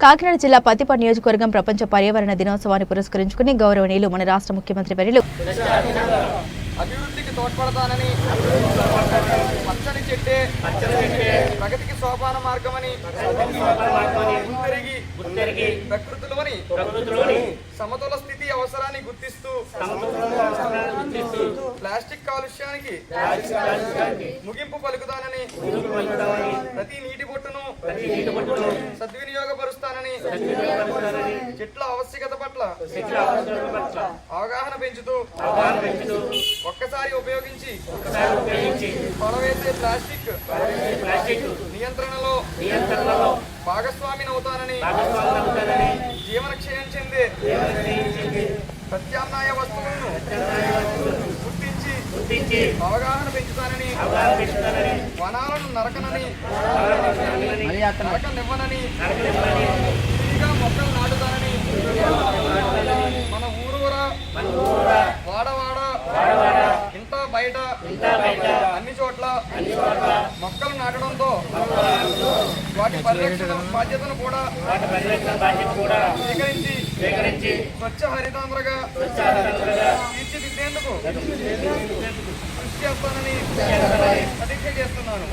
కాకినాడ జిల్లా పత్తిపాడు నియోజకవర్గం ప్రపంచ పర్యావరణ దినోత్సవాన్ని పురస్కరించుకుని గౌరవనీయులు మన రాష్ట్ర ముఖ్యమంత్రి వర్యులు అభివృద్ధికి తోడ్పడతానని పచ్చని చెట్టే ప్రగతికి సోపాన మార్గమని ప్రకృతిలోని సమతుల స్థితి అవసరాన్ని గుర్తిస్తూ ప్లాస్టిక్ కాలుష్యానికి ముగింపు పలుకుతానని ప్రతి నీటి బొట్టును సద్వినియోగపరుస్తానని చెట్ల ఆవశ్యకత పట్ల అవగాహన పెంచుతూ ఒక్కసారి ఉపయోగించి పడవేసే ప్లాస్టిక్ నియంత్రణలో భాగస్వామిని అవుతానని జీవన క్షయం చెందే ప్రత్యామ్నాయ వస్తువులను గుర్తించి అవగాహన పెంచుతానని వనాలను నరకనని నరకనివ్వనని అన్ని చోట్ల మొక్కలు నాటడంతో వాటి పరిరక్షణ బాధ్యతను కూడా స్వీకరించి స్వచ్ఛ హరితాంధ్రగా తీర్చిదిద్దేందుకు కృషి చేస్తానని ప్రతిజ్ఞ చేస్తున్నాను.